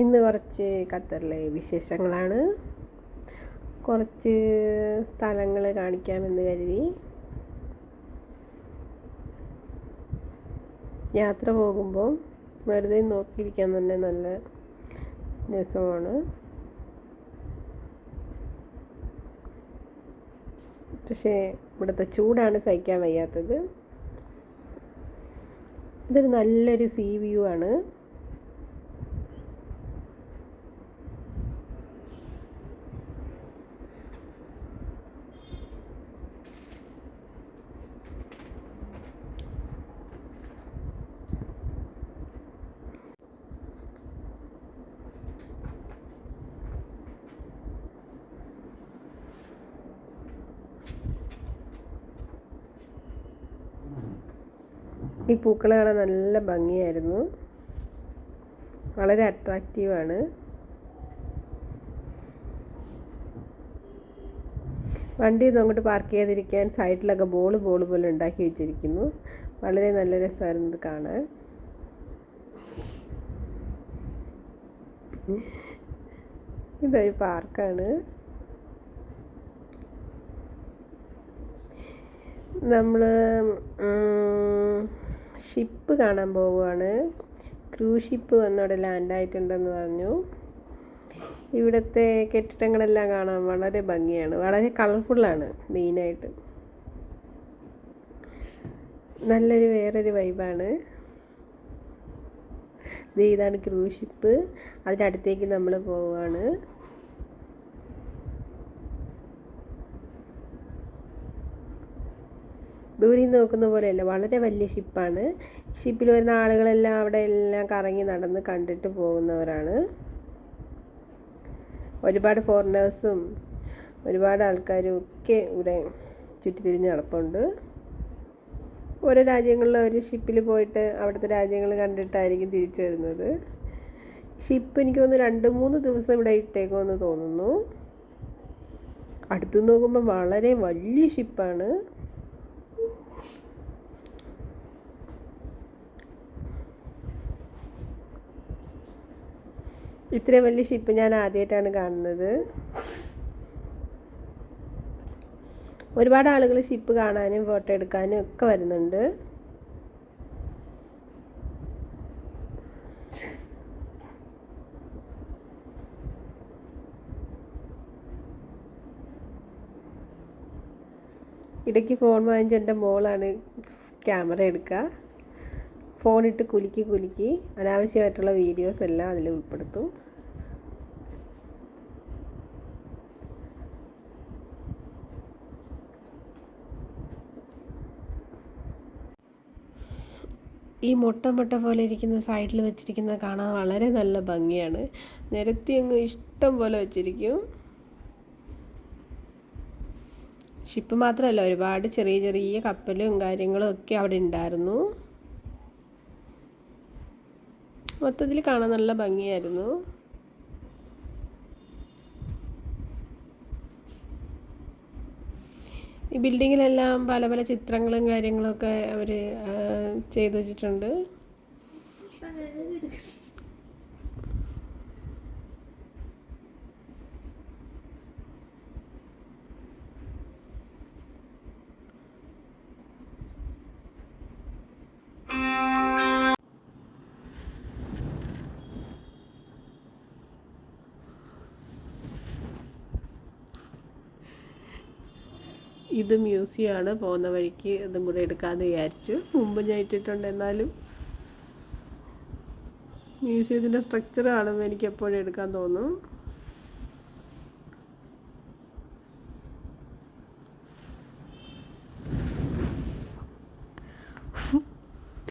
ഇന്ന് കുറച്ച് ഖത്തറിലെ വിശേഷങ്ങളാണ്. കുറച്ച് സ്ഥലങ്ങൾ കാണിക്കാമെന്ന് കരുതി. യാത്ര പോകുമ്പോൾ വെറുതെ നോക്കിയിരിക്കാൻ തന്നെ നല്ല രസമാണ്. പക്ഷേ ഇവിടുത്തെ ചൂടാണ് സഹിക്കാൻ വയ്യാത്തത്. ഇതൊരു നല്ലൊരു സീ വ്യൂ ആണ്. ഈ പൂക്കൾ കാണാൻ നല്ല ഭംഗിയായിരുന്നു. വളരെ അട്രാക്റ്റീവാണ് വണ്ടി ഒന്നും അങ്ങോട്ട് പാർക്ക് ചെയ്തിരിക്കാൻ സൈഡിലൊക്കെ ബോൾ ബോൾ പോലെ ഉണ്ടാക്കി വെച്ചിരിക്കുന്നു. വളരെ നല്ല രസമായിരുന്നു ഇത് കാണാൻ. ഇതൊരു പാർക്കാണ് നമ്മൾ ഷിപ്പ് കാണാൻ പോവുകയാണ്. ക്രൂസ് ഷിപ്പ് വന്നവിടെ ലാൻഡായിട്ടുണ്ടെന്ന് പറഞ്ഞു. ഇവിടുത്തെ കെട്ടിടങ്ങളെല്ലാം കാണാൻ വളരെ ഭംഗിയാണ്. വളരെ കളർഫുള്ളാണ് മെയിനായിട്ട് നല്ലൊരു വേറൊരു വൈബാണ് ഇതാണ് ക്രൂസ് ഷിപ്പ് അതിന്റെ അടുത്തേക്ക് നമ്മൾ പോവുകയാണ്. ദൂരെ നോക്കുന്ന പോലെയല്ല വളരെ വലിയ ഷിപ്പാണ് ഷിപ്പിൽ വരുന്ന ആളുകളെല്ലാം അവിടെ എല്ലാം കറങ്ങി നടന്ന് കണ്ടിട്ട് പോകുന്നവരാണ്. ഒരുപാട് ഫോറിനേഴ്സും ഒരുപാട് ആൾക്കാരും ഒക്കെ ഇവിടെ ചുറ്റിത്തിരിഞ്ഞ് നടപ്പുണ്ട്. ഓരോ രാജ്യങ്ങളിൽ ഒരു ഷിപ്പിൽ പോയിട്ട് അവിടുത്തെ രാജ്യങ്ങൾ കണ്ടിട്ടായിരിക്കും തിരിച്ചു വരുന്നത്. ഷിപ്പ് എനിക്ക് തോന്നുന്നു രണ്ട് മൂന്ന് ദിവസം ഇവിടെ ഇട്ടേക്കുമെന്ന് തോന്നുന്നു. അടുത്ത് നോക്കുമ്പോൾ വളരെ വലിയ ഷിപ്പാണ് ഇത്രയും വലിയ ഷിപ്പ് ഞാൻ ആദ്യമായിട്ടാണ് കാണുന്നത്. ഒരുപാട് ആളുകൾ ഷിപ്പ് കാണാനും ഫോട്ടോ എടുക്കാനും ഒക്കെ വരുന്നുണ്ട്. ഇടയ്ക്ക് ഫോൺ വാങ്ങിച്ച എന്റെ മോളാണ് ക്യാമറ എടുക്കുക. ഫോണിട്ട് കുലുക്കി കുലുക്കി അനാവശ്യമായിട്ടുള്ള വീഡിയോസ് എല്ലാം അതിൽ ഉൾപ്പെടുത്തും. ഈ മുട്ട മുട്ട പോലെ ഇരിക്കുന്ന സൈഡിൽ വെച്ചിരിക്കുന്ന കാണാൻ വളരെ നല്ല ഭംഗിയാണ്. നിരത്തി അങ്ങ് ഇഷ്ടം പോലെ വെച്ചിരിക്കും. ഷിപ്പ് മാത്രമല്ല ഒരുപാട് ചെറിയ ചെറിയ കപ്പലും കാര്യങ്ങളും ഒക്കെ അവിടെ ഉണ്ടായിരുന്നു. മൊത്തത്തിൽ കാണാൻ നല്ല ഭംഗിയായിരുന്നു. ഈ ബിൽഡിങ്ങിലെല്ലാം പല പല ചിത്രങ്ങളും കാര്യങ്ങളൊക്കെ അവർ ചെയ്തു വെച്ചിട്ടുണ്ട്. ഇത് മ്യൂസിയമാണ് പോകുന്ന വഴിക്ക് ഇതും കൂടെ എടുക്കാമെന്ന് വിചാരിച്ചു. മുമ്പ് ഞാൻ ഇട്ടിട്ടുണ്ട് എന്നാലും മ്യൂസിയത്തിന്റെ സ്ട്രക്ചർ കാണുമ്പോൾ എനിക്ക് എപ്പോഴും എടുക്കാൻ തോന്നും.